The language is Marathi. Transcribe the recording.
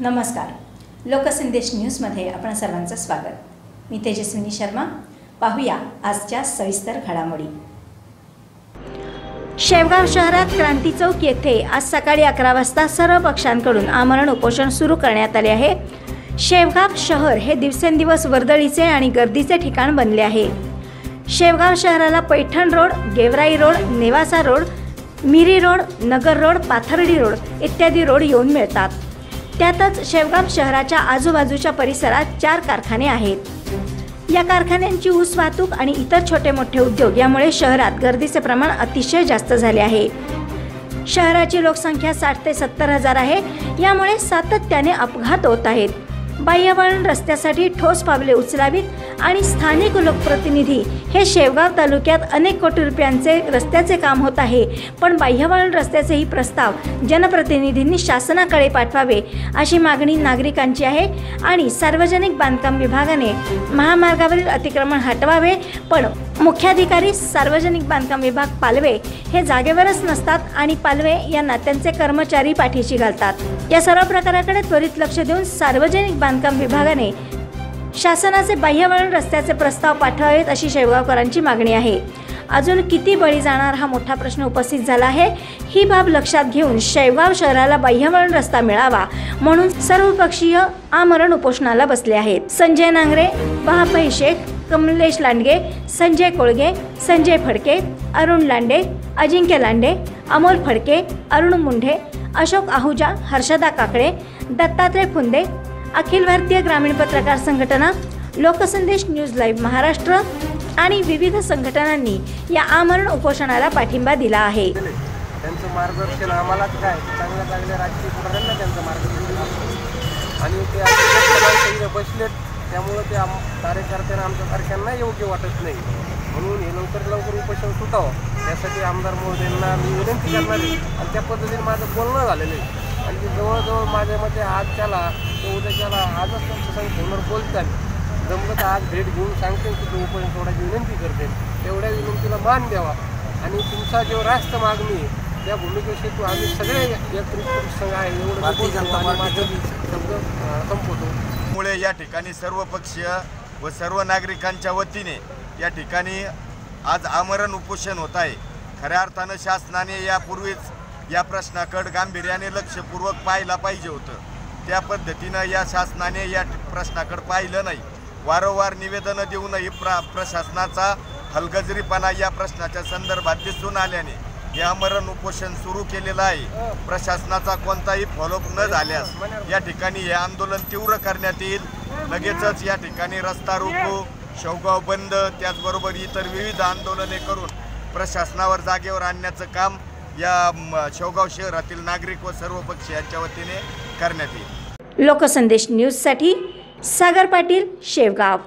नमस्कार. लोकसंदेश न्यूजमध्ये आपण सर्वांचं स्वागत. मी तेजस्विनी शर्मा. पाहूया आजच्या सविस्तर घडामोडी. शेवगाव शहरात क्रांती चौक येथे आज सकाळी अकरा वाजता सर्व पक्षांकडून आमरण उपोषण सुरू करण्यात आले आहे. शेवगाव शहर हे दिवसेंदिवस वर्दळीचे आणि गर्दीचे ठिकाण बनले आहे. शेवगाव शहराला Paithan road Georai road Nevasa road Miri road Nagar road Pathardi road इत्यादी रोड येऊन मिळतात. त्यातच शेवगाव शहराच्या आजूबाजूच्या परिसरात चार कारखाने आहेत. या कारखान्यांची ऊस वाहतूक आणि इतर छोटे मोठे उद्योग यामुळे शहरात गर्दीचे प्रमाण अतिशय जास्त झाले आहे. शहराची लोकसंख्या साठ ते सत्तर हजार आहे यामुळे सातत्याने अपघात होत आहेत. बाह्यवळण रस्त्यासाठी ठोस पावले उचलावीत आणि स्थानिक लोकप्रतिनिधी हे शेवगाव तालुक्यात अनेक कोटी रुपयांचे रस्त्याचे काम होत आहे. पण बाह्यवळण रस्त्याचेही प्रस्ताव जनप्रतिनिधींनी शासनाकडे पाठवावे अशी मागणी नागरिकांची आहे. आणि सार्वजनिक बांधकाम विभागाने महामार्गावरील अतिक्रमण हटवावे पण मुख्याधिकारी सार्वजनिक बांधकाम विभाग पालवे हे जागेवरच नसतात आणि पालवे या नात्यांचे कर्मचारी पाठीशी घालतात. या सर्व प्रकाराकडे त्वरित लक्ष देऊन सार्वजनिक बांधकाम विभागाने शासनाचे बाह्यवळण रस्त्याचे प्रस्ताव पाठवावेत अशी शेवगावकरांची मागणी आहे. अजून किती बळी जाणार हा मोठा प्रश्न उपस्थित झाला आहे ही बाब लक्षात घेऊन शेवगाव शहराला बाह्यवळण रस्ता मिळावा म्हणून सर्वपक्षीय आमरण उपोषणाला बसले आहेत. संजय नांगरे बहापई शेख कमलेश लांडगे संजय कोळगे संजय फडके अरुण लांडे अजिंक्य लांडे अमोल फडके अरुण मुंढे अशोक आहुजा हर्षदा काकडे दत्तात्रय फुंदे अखिल भारतीय ग्रामीण पत्रकार संघटना लोकसंदेश न्यूज लाईव्ह महाराष्ट्र आणि विविध संघटनांनी या आमरण उपोषणाला पाठिंबा दिला आहे. त्यांचं मार्गदर्शन आम्हालाच काय? चांगल्या चांगल्या राजकीय पुढाऱ्यांना त्यांचं मार्गदर्शन आणि ते असे बसलेत त्यामुळं ते आम कार्यकर्त्यांना आमच्या सारख्यांना योग्य वाटत नाही. म्हणून हे लवकर लवकर उपोषण सुटावं. त्यासाठी आमदार महोदयांना मी विनंती करणार आहे. आणि त्या पद्धतीने माझं बोलणं झालेलं आहे. आणि ते जवळजवळ माझ्या मते आज त्याला ते उद्याच्याला आजच त्यांच्या संग फोनवर बोलतात. जमलं तर आज भेट घेऊन सांगते की तो उपोषण सोडायची विनंती करते. तेवढ्या विनंतीला मान द्यावा. आणि तुमचा जो रास्त मागणी आहे, त्या भूमिकेशी तू आम्ही सगळे एकत्रित संघ आहे एवढं संपवतो. मुळे या ठिकाणी सर्व पक्षीय व सर्व नागरिकांच्या वतीने या ठिकाणी आज आमरण उपोषण होत आहे. खऱ्या अर्थानं शासनाने यापूर्वीच या प्रश्नाकडे गांभीर्याने लक्षपूर्वक पाहायला पाहिजे होतं. त्या पद्धतीनं या शासनाने या प्रश्नाकडे पाहिलं नाही. वारंवार निवेदनं देऊनही प्रा प्रशासनाचा हलगजरीपणा या प्रश्नाच्या संदर्भात दिसून आल्याने हे आमरण उपोषण सुरू केलेलं आहे. प्रशासनाचा कोणताही फॉलोअप न झाल्यास या ठिकाणी हे आंदोलन तीव्र करण्यात येईल. लगेचच या ठिकाणी रस्ता रोको शेवगाव बंद त्याचबरोबर इतर विविध आंदोलने करून प्रशासनावर जागेवर आणण्याचं काम या शेवगाव शहरातील नागरिक व सर्व पक्षीयांच्या वतीने करण्यात येईल. लोकसंदेश न्यूजसाठी सागर पाटील शेवगाव.